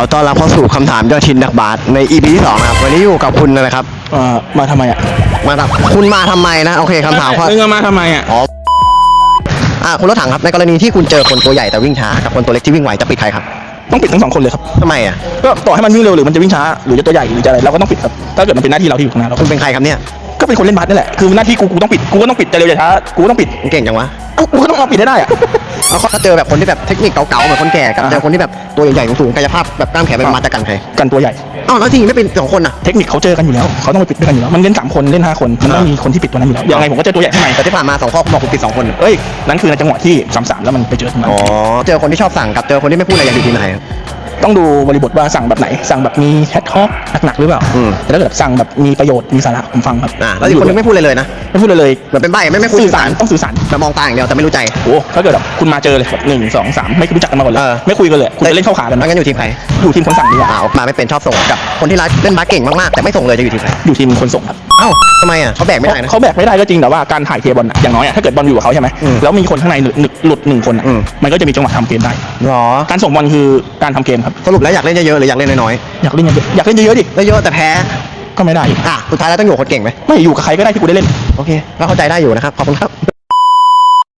อต้อนรับเข้าสู่คำถามยอดชินนักบาสใน EP ที่สองนะครับ วันนี้อยู่กับคุณนะครับ เอ่อมาทำไมอะมาครับคุณมาทำไมนะ โอเคคำถามข้อมึงเอามาทำไมอะ อ๋อ อะคุณรถถังครับ ในกรณีที่คุณเจอคนตัวใหญ่แต่วิ่งช้า กับคนตัวเล็กที่วิ่งไวจะปิดใครครับต้องปิดทั้งสองคนเลยครับทำไมอะ ก็ต่อให้มันวิ่งเร็วหรือมันจะวิ่งช้าหรือจะตัวใหญ่หรือจะอะไรเราก็ต้องปิดครับถ้าเกิดมันเป็นหน้าที่เราที่อยู่ข้างหน้าเราคุณเป็นใครครับเนี่ย ก็เป็นคนเล่นบาสนี่แหละ คือหน้าที่กูกูต้องปิด กูก็ต้องปิดจะเร็วจะช้า กูก็ต้องปิดคุณเก่งจังวะเอ้ากูก็ต้องเอาปิดให้ได้อะแล้วถ้าเจอแบบคนที่แบบเทคนิคเก่าๆเหมือนคนแก่กับอ่า เจอคนที่แบบตัวใหญ่ๆสูงๆกายภาพแบบกล้ามแขนเป็นมาจากกันใครกันตัวใหญ่ อ้าวแล้วจริงๆไม่เป็นสองคนอะ เทคนิคเขาเจอกันอยู่แล้ว เขาต้องไปปิดด้วยกันอยู่แล้ว มันเล่นสามคนเล่นห้าคน มันต้องมีคนที่ปิดตัวนั้นอยู่แล้ว ยังไงผมก็เจอตัวใหญ่ข้างในแต่ที่ผ่านมาสองข้อคุณบอกคุณปิดสองคนเอ้ย นั่นคือในจังหวะที่สามสามแล้วมันไปเจอตรงนั้นอ๋อเจอคนที่ชอบสั่งกับเจอคนที่ไม่พูดอะไรอย่างอยู่ทีมไหนครับ ต้องดูบริบทว่าสั่งแบบไหน สั่งแบบมีแฮทฮอกหนักๆหรือเปล่าอืม แต่ถ้าเกิดสั่งแบบมีประโยชน์มีสาระผมฟังครับอ่าแล้วอีกคนนึงไม่พูดเลยเลยนะไม่พูดเลยเลยเหมือนเป็นใบไม่ไม่พูดสื่อสารต้องสื่อสารแต่มองตาอย่างเดียวแต่ไม่รู้ใจ โอ้ถ้าเกิดแบบคุณมาเจอเลยแบบหนึ่งสองสามไม่รู้จักกันมาก่อนเลยเออ ไม่คุยกันเลยคุณจะเล่นเข้าขากันแล้วนะงั้นอยู่ทีมใครอยู่ทีมคนสั่งดีกว่าอ่ามาไม่เป็นชอบส่งกับคนที่รักเล่นบาสเก่งมากๆแต่ไม่ส่งเลยจะอยู่ทีมใครอยู่ทีมคนส่งครับ เอ้าทำไมอะเขาแบกไม่ได้นะ เขาแบกไม่ได้ก็จริงแต่ว่าการถ่ายเทบอลน่ะอย่างน้อยอะถ้าเกิดบอลอยู่กับเขาใช่ไหมอืมแล้วมีคนข้างในหลุดหลุดหนึ่งคนอะอืม มันก็จะมีจังหวะทำเกมได้ หรอ การส่งบอลคือการทำเกมครับสรุปแล้วอยากเล่นเยอะๆหรืออยากเล่นน้อยอยากเล่นเยอะๆอยากเล่นเยอะๆดิๆเยอะๆแต่แพ้ก็ไม่ได้อีกอะสุดท้ายแล้วต้องอยู่กับคนเก่งไหมไม่อยู่กับใครก็ได้ที่กูได้เล่น โอเคก็เข้าใจได้อยู่นะครับขอบคุณครับ